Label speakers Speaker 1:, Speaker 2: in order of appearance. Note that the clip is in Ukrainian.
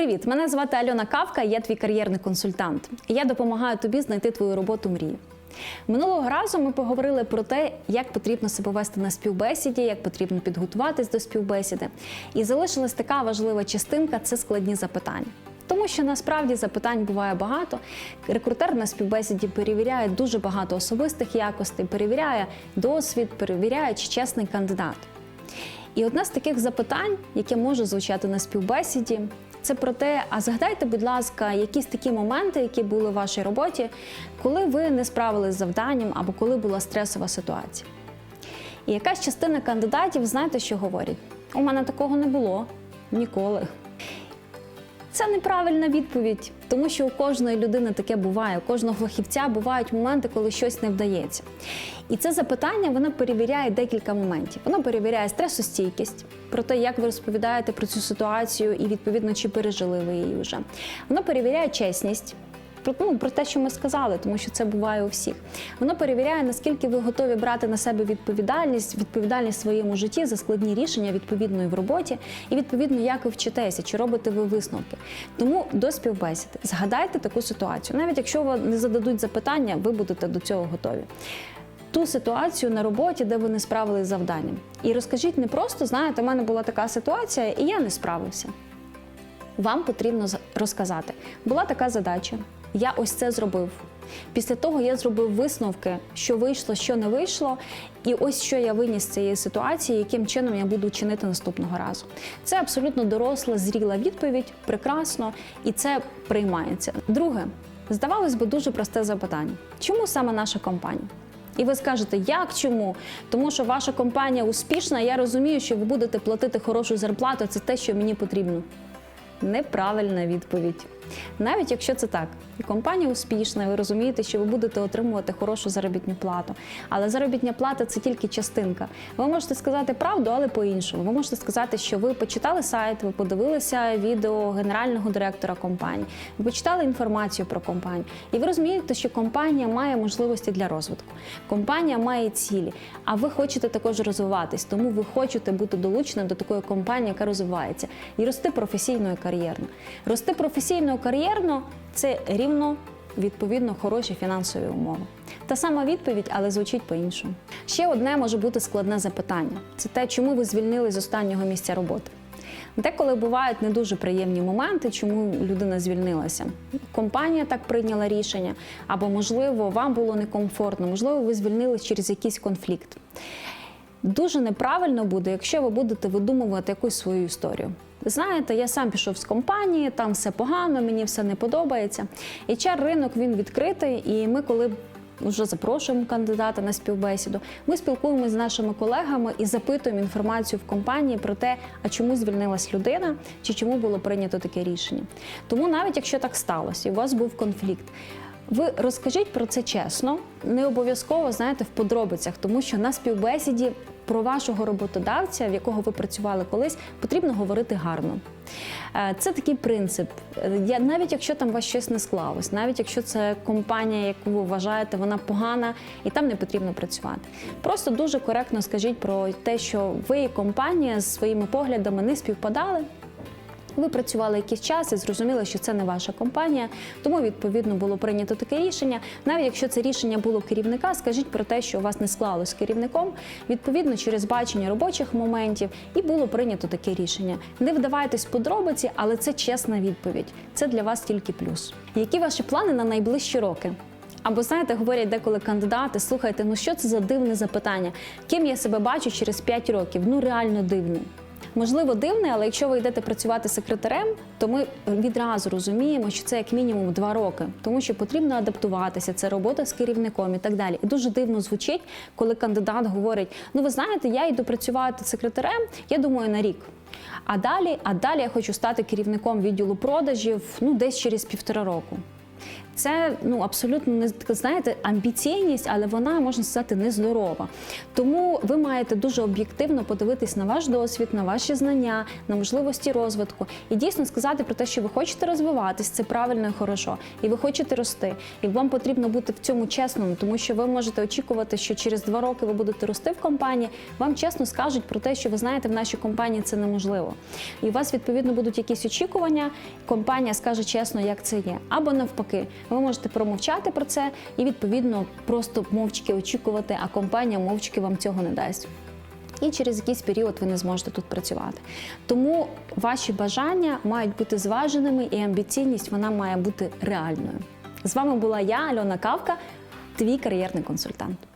Speaker 1: Привіт! Мене звати Альона Кавка, я твій кар'єрний консультант. Я допомагаю тобі знайти твою роботу мрії. Минулого разу ми поговорили про те, як потрібно себе вести на співбесіді, як потрібно підготуватись до співбесіди. І залишилась така важлива частинка це складні запитання. Тому що насправді запитань буває багато. Рекрутер на співбесіді перевіряє дуже багато особистих якостей, перевіряє досвід, перевіряє, чи чесний кандидат. І одне з таких запитань, яке може звучати на співбесіді, це про те, а згадайте, будь ласка, якісь такі моменти, які були в вашій роботі, коли ви не справились з завданням або коли була стресова ситуація. І якась частина кандидатів, знаєте, що говорять? У мене такого не було ніколи. Це неправильна відповідь, тому що у кожної людини таке буває, у кожного фахівця бувають моменти, коли щось не вдається. І це запитання воно перевіряє декілька моментів. Воно перевіряє стресостійкість, про те, як ви розповідаєте про цю ситуацію, і відповідно чи пережили ви її вже. Воно перевіряє чесність. Про, ну, про те, що ми сказали, тому що це буває у всіх. Воно перевіряє, наскільки ви готові брати на себе відповідальність, відповідальність в своєму житті за складні рішення, відповідно і в роботі, і відповідно, як ви вчитеся, чи робите ви висновки. Тому до співбесіди згадайте таку ситуацію. Навіть якщо вам не зададуть запитання, ви будете до цього готові. Ту ситуацію на роботі, де ви не справились завданням. І розкажіть не просто, знаєте, у мене була така ситуація, і я не справився. Вам потрібно розказати. Була така задача, я ось це зробив. Після того я зробив висновки, що вийшло, що не вийшло, і ось що я виніс з цієї ситуації, яким чином я буду чинити наступного разу. Це абсолютно доросла, зріла відповідь, прекрасно, і це приймається. Друге, здавалось би, дуже просте запитання: чому саме наша компанія? І ви скажете, як чому? Тому що ваша компанія успішна, я розумію, що ви будете платити хорошу зарплату, це те, що мені потрібно. Неправильна відповідь. Навіть якщо це так, і компанія успішна, ви розумієте, що ви будете отримувати хорошу заробітну плату. Але заробітня плата це тільки частинка. Ви можете сказати правду, але по-іншому. Ви можете сказати, що ви почитали сайт, ви подивилися відео генерального директора компанії, ви почитали інформацію про компанію, і ви розумієте, що компанія має можливості для розвитку. Компанія має цілі, а ви хочете також розвиватись, тому ви хочете бути долучені до такої компанії, яка розвивається, і рости професійно і кар'єрно. Рости професійно кар'єрно це рівно. Відповідно, хороші фінансові умови. Та сама відповідь, але звучить по-іншому. Ще одне може бути складне запитання: це те, чому ви звільнили з останнього місця роботи. Деколи бувають не дуже приємні моменти, чому людина звільнилася. Компанія так прийняла рішення, або, можливо, вам було некомфортно, можливо, ви звільнились через якийсь конфлікт. Дуже неправильно буде, якщо ви будете видумувати якусь свою історію. Знаєте, я сам пішов з компанії, там все погано, мені все не подобається. hr ринок він відкритий, і ми, коли вже запрошуємо кандидата на співбесіду, ми спілкуємося з нашими колегами і запитуємо інформацію в компанії про те, а чому звільнилась людина, чи чому було прийнято таке рішення. Тому навіть якщо так сталося, і у вас був конфлікт. Ви розкажіть про це чесно, не обов'язково знаєте в подробицях, тому що на співбесіді про вашого роботодавця, в якого ви працювали колись, потрібно говорити гарно. Е, Це такий принцип. Е, Я навіть якщо там у вас щось не склалось, навіть якщо це компанія, яку ви вважаєте, вона погана, і там не потрібно працювати. Просто дуже коректно скажіть про те, що ви і компанія з своїми поглядами не співпадали. Ви працювали якийсь час і зрозуміли, що це не ваша компанія, тому відповідно було прийнято таке рішення. Навіть якщо це рішення було керівника, скажіть про те, що у вас не склалось з керівником, відповідно через бачення робочих моментів, і було прийнято таке рішення. Не вдавайтесь подробиці, але це чесна відповідь. Це для вас тільки плюс. Які ваші плани на найближчі роки? Або знаєте, говорять деколи кандидати, слухайте, ну що це за дивне запитання? Ким я себе бачу через 5 років? Ну реально дивне. Можливо, дивне, але якщо ви йдете працювати секретарем, то ми відразу розуміємо, що це як мінімум два роки, тому що потрібно адаптуватися, це робота з керівником і так далі. І дуже дивно звучить, коли кандидат говорить: ну ви знаєте, я йду працювати секретарем, я думаю, на рік. А далі, а далі я хочу стати керівником відділу продажів ну десь через півтора року. Це ну абсолютно не знаєте, амбіційність, але вона можна сказати нездорова. Тому ви маєте дуже об'єктивно подивитись на ваш досвід, на ваші знання, на можливості розвитку і дійсно сказати про те, що ви хочете розвиватись, це правильно і хорошо, і ви хочете рости. І вам потрібно бути в цьому чесному, тому що ви можете очікувати, що через два роки ви будете рости в компанії. Вам чесно скажуть про те, що ви знаєте, в нашій компанії це неможливо. І у вас відповідно будуть якісь очікування. Компанія скаже чесно, як це є, або навпаки, ви можете промовчати про це і відповідно просто мовчки очікувати, а компанія мовчки вам цього не дасть. І через якийсь період ви не зможете тут працювати. Тому ваші бажання мають бути зваженими, і амбіційність вона має бути реальною. З вами була я, Альона Кавка, твій кар'єрний консультант.